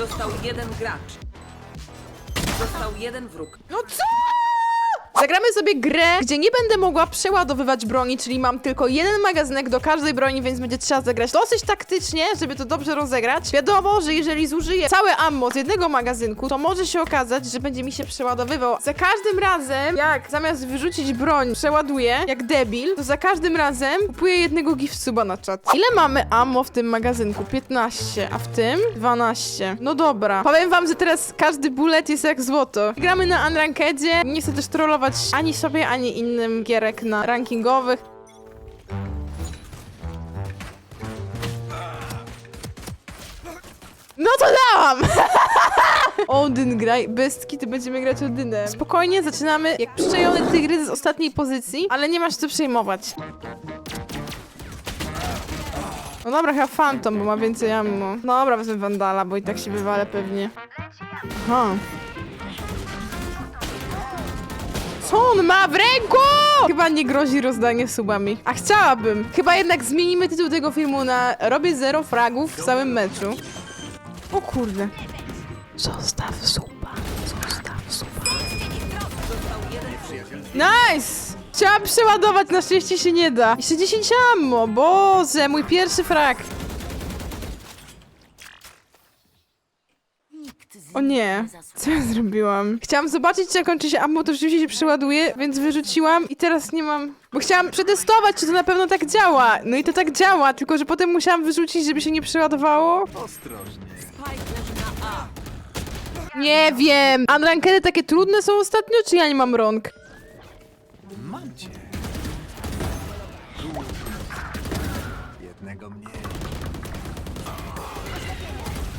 Został jeden gracz. Został jeden wróg. No co? Zagramy sobie grę, gdzie nie będę mogła przeładowywać broni, czyli mam tylko jeden magazynek do każdej broni, więc będzie trzeba zagrać dosyć taktycznie, żeby to dobrze rozegrać. Wiadomo, że jeżeli zużyję całe ammo z jednego magazynku, to może się okazać, że będzie mi się przeładowywał. Za każdym razem, jak zamiast wyrzucić broń, przeładuję, jak debil, to za każdym razem kupuję jednego gift suba na czat. Ile mamy ammo w tym magazynku? 15, a w tym 12. No dobra. Powiem wam, że teraz każdy bullet jest jak złoto. Gramy na Unrankedzie. Nie chcę też trollować ani sobie, ani innym gierek na rankingowych. No to dałam! Odyn graj, bestki, to będziemy grać Odynem. Spokojnie, zaczynamy jak przyczajony tygrys z ostatniej pozycji, ale nie masz co przejmować. No dobra, chyba Phantom, bo ma więcej ammo. Dobra, wezmę Vandala, bo i tak się wywalę pewnie. Aha. Co on ma w ręku? Chyba nie grozi rozdanie subami. A chciałabym. Chyba jednak zmienimy tytuł tego filmu na Robię zero fragów w całym meczu. O kurde. Zostaw suba. Zostaw suba. Nice! Chciałam przeładować, na szczęście się nie da. Jeszcze 10 ammo, boże, mój pierwszy frag. O nie, co ja zrobiłam? Chciałam zobaczyć, czy jak kończy się ammo, to rzeczywiście się przeładuje, więc wyrzuciłam i teraz nie mam... Bo chciałam przetestować, czy to na pewno tak działa. No i to tak działa, tylko że potem musiałam wyrzucić, żeby się nie przeładowało. A. Nie wiem. Unrankedy takie trudne są ostatnio, czy ja nie mam rąk? Mam cię. Jednego mniej.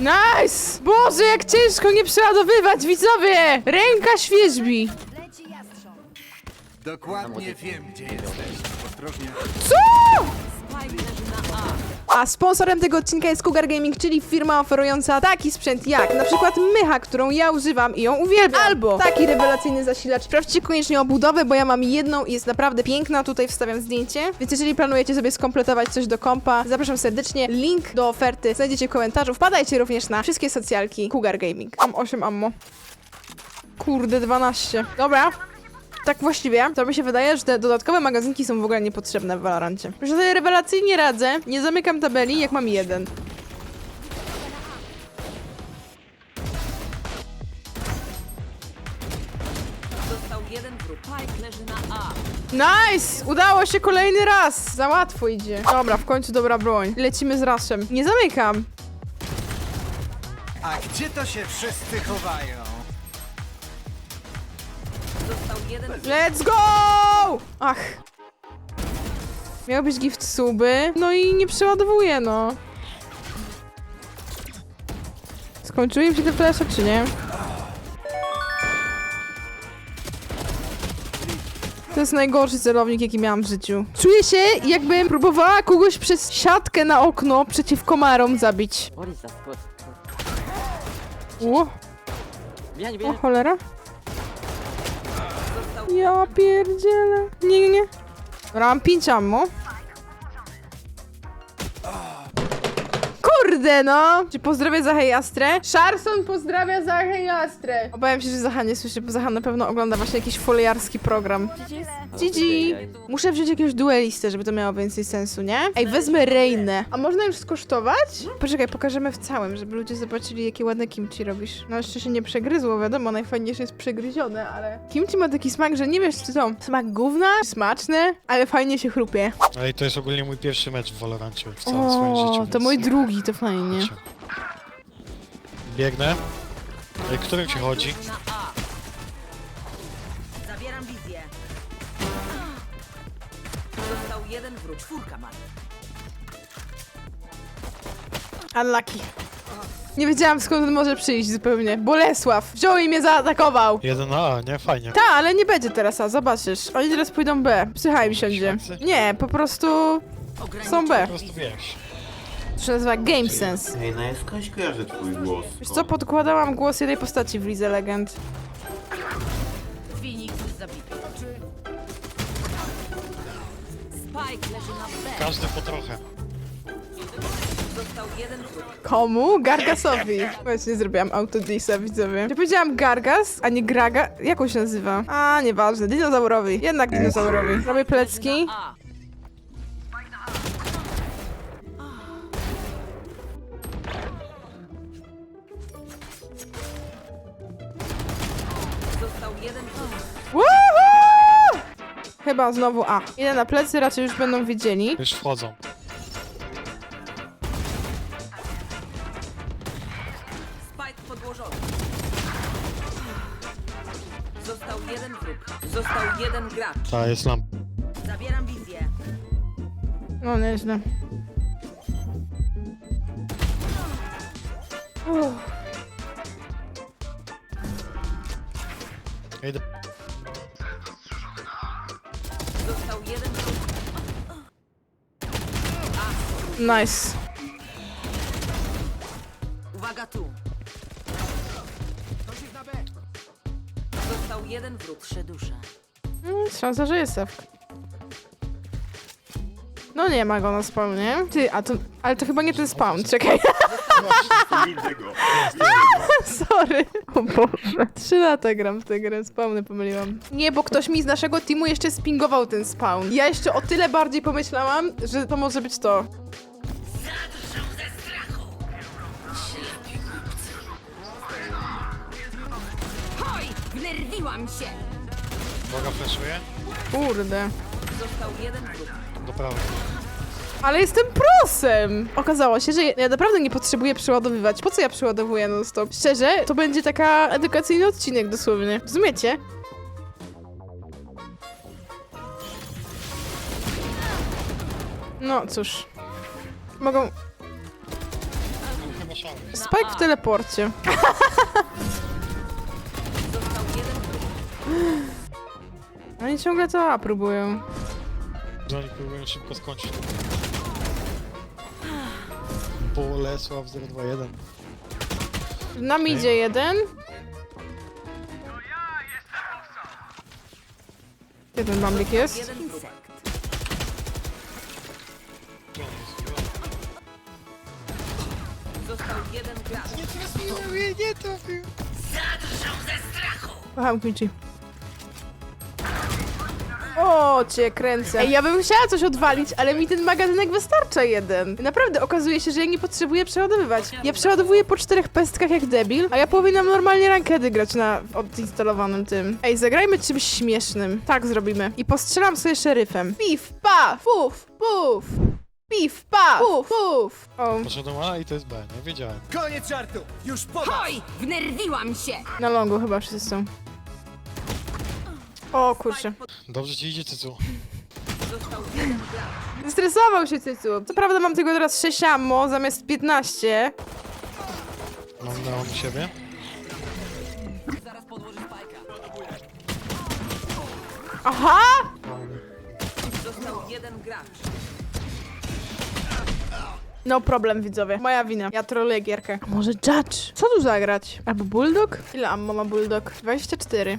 Nice! Boże, jak ciężko nie przeładowywać, widzowie! Ręka świeżbi. Dokładnie wiem, gdzie jesteś. Ostrożnie. Co? Spike A. Sponsorem tego odcinka jest Cougar Gaming, czyli firma oferująca taki sprzęt jak na przykład mycha, którą ja używam i ją uwielbiam, albo taki rewelacyjny zasilacz. Sprawdźcie koniecznie obudowę, bo ja mam jedną i jest naprawdę piękna, tutaj wstawiam zdjęcie. Więc jeżeli planujecie sobie skompletować coś do kompa, zapraszam serdecznie. Link do oferty znajdziecie w komentarzu. Wpadajcie również na wszystkie socjalki Cougar Gaming. Mam 8 ammo. Kurde, 12. Dobra. Tak właściwie, to mi się wydaje, że te dodatkowe magazynki są w ogóle niepotrzebne w Valorancie. Że sobie rewelacyjnie radzę, nie zamykam tabeli, jak mam jeden. Został jeden wróg. Leży na A. Nice! Udało się kolejny raz! Za łatwo idzie. Dobra, w końcu dobra broń. Lecimy z raszem. Nie zamykam. A gdzie to się wszyscy chowają? Let's go! Ach. Miał być gift suby. No i nie przeładowuje, no. Skończyły im się te flesze, czy nie? To jest najgorszy celownik, jaki miałam w życiu. Czuję się, jakbym próbowała kogoś przez siatkę na okno przeciw komarom zabić. O, cholera. Ja pierdzielę. Nie, nie, nie. Mam pięć ammo. Kurde, no! Czy pozdrowię Zachę Jastrę? Sharson pozdrawia Zachę Jastrę. Obawiam się, że Zacha nie słyszy, bo Zacha na pewno ogląda właśnie jakiś foliarski program. GG! Muszę wziąć jakiegoś duelistę, żeby to miało więcej sensu, nie? Ej, wezmę Reinę. A można już skosztować? Poczekaj, pokażemy w całym, żeby ludzie zobaczyli, jakie ładne kimchi robisz. No jeszcze się nie przegryzło, wiadomo, najfajniejsze jest przegryzione, ale... Kimchi ma taki smak, że nie wiesz, czy to smak gówna, czy smaczne, ale fajnie się chrupie. Ale i to jest ogólnie mój pierwszy mecz w Valorancie w całym swoim życiu. O, to więc- mój drugi, to fajnie. Biegnę. Ej, którym ci chodzi? na A. Zabieram wizję. Został jeden wróg. Czwórka ma. Unlucky. Nie wiedziałam skąd on może przyjść zupełnie. Bolesław wziął i mnie zaatakował. Jeden A, nie? Fajnie. Ta, ale nie będzie teraz A, zobaczysz. Oni teraz pójdą B. Psycha im siądzie. Nie, po prostu są B. Po prostu wiesz. To się nazywa Game Sense. Ej, no ja skądś kojarzę twój głos. Wiesz co, podkładałam głos jednej postaci w Lidze Legend. Phoenix zabity. Spike leży na B. Każdy po trochę. Został Został jeden wróg. Komu? Gargasowi. Właśnie zrobiłam autodisa, widzowie. Ja powiedziałam Gargas, a nie Graga. Jak on się nazywa? A, nieważne. Dinozaurowi. Jednak dinozaurowi. Robię plecki. A. jeden wróg. Woohoo! Chyba znowu A. Idę na plecy, raczej już będą widzieli. Już wchodzą. Spike podłożony. Został jeden wróg. Został jeden gracz. Ta jest lampa. Zabieram wizję. No, nieźle. Uff. Nice. Uwaga tu. Został jeden wróg. Trzy dusze. Mm, Szansa, że jest sewka. No nie ma go na spawnie. Ty, a to... Ale to chyba nie ten spawn, czekaj. Widzę go. Sorry. O Boże. Trzy lata gram w tę grę, spawny pomyliłam. Nie, bo ktoś mi z naszego teamu jeszcze spingował ten spawn. Ja jeszcze o tyle bardziej pomyślałam, że to może być to. Hoj! Wnerwiłam się! Boga fleszuje. Kurde. Został jeden wróg. Do prawej. Ale jestem prosem! Okazało się, że ja naprawdę nie potrzebuję przeładowywać. Po co ja przeładowuję non stop? Szczerze, to będzie taka edukacyjny odcinek dosłownie. Rozumiecie? No cóż. Mogą... Chyba szalony. Spike w teleporcie. Jeden. Oni ciągle to A próbują. Że Oni próbują szybko skończyć. Bolesław 021. Nam idzie jeden. Ten bambik jest? Został jeden gracz. Nie trafił. Kocham Quincy. O, cię kręcę. Ej, ja bym chciała coś odwalić, ale mi ten magazynek wystarcza jeden. Naprawdę, okazuje się, że ja nie potrzebuję przeładowywać. Ja przeładowuję po czterech pestkach jak debil, a ja powinnam normalnie rankedy grać na odinstalowanym tym. Ej, zagrajmy czymś śmiesznym. Tak zrobimy. I postrzelam sobie szeryfem. Pif, pa, fuf, puf. Pif, pa, fuf, puf. O, Poszedłem A i to jest B. Nie wiedziałem. Koniec żartu! Już po! Hoj! Wnerwiłam się! na longu chyba wszyscy są. O, kurczę. Dobrze ci idzie, Cycu. Został jeden gracz. Zestresował się Cycu. Co prawda mam tylko teraz 6 ammo zamiast 15. Mam neon u siebie. Aha! Został jeden gracz. No problem widzowie. Moja wina. Ja troluję gierkę. A może Judge? Co tu zagrać? Albo Bulldog? Ile ammo ma Bulldog? 24.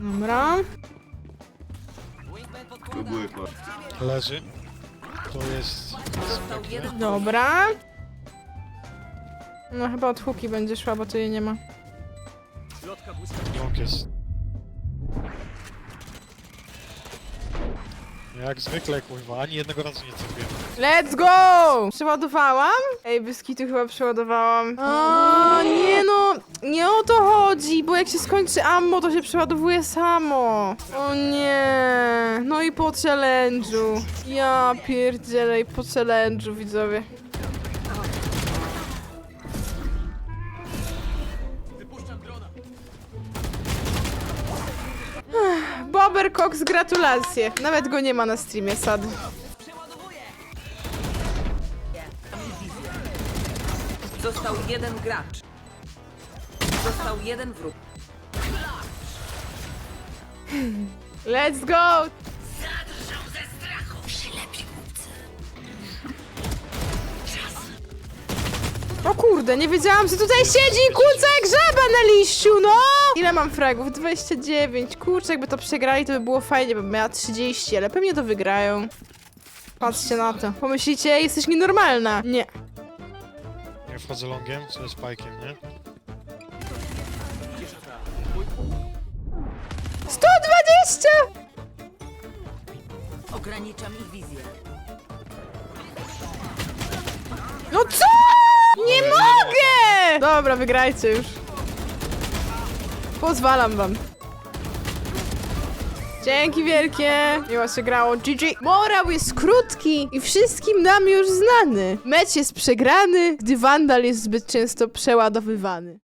Dobra. Próbuję. Leży. To jest... Dobra. No chyba od huki będzie szła, bo tu jej nie ma. Jest. Jak zwykle, kurwa, ani jednego razu nie trafiłem. Let's go! Przeładowałam? Ej, Byskitu chyba przeładowałam. O, nie no, nie o to chodzi, bo jak się skończy ammo, to się przeładowuje samo. O nie, no i po challenge'u. Ja pierdzielę i po challenge'u, widzowie. Bober Cox, gratulacje. Nawet go nie ma na streamie, sad. Został jeden gracz. Został jeden wróg. Let's go! O kurde, nie wiedziałam, że tutaj siedzi i jak żaba na liściu, no! Ile mam fragów? 29. Kurczę, jakby to przegrali, to by było fajnie, bym miała 30, ale pewnie to wygrają. Patrzcie na to. Pomyślicie, jesteś nienormalna. Nie. Wchodzę longiem, co jest pajkiem, nie? 120! Ograniczam ich wizję. No co? Nie mogę! Dobra, wygrajcie już. Pozwalam wam. Dzięki wielkie! Miło się grało. GG. Morał jest krótki i wszystkim nam już znany. Mecz jest przegrany, gdy Wandal jest zbyt często przeładowywany.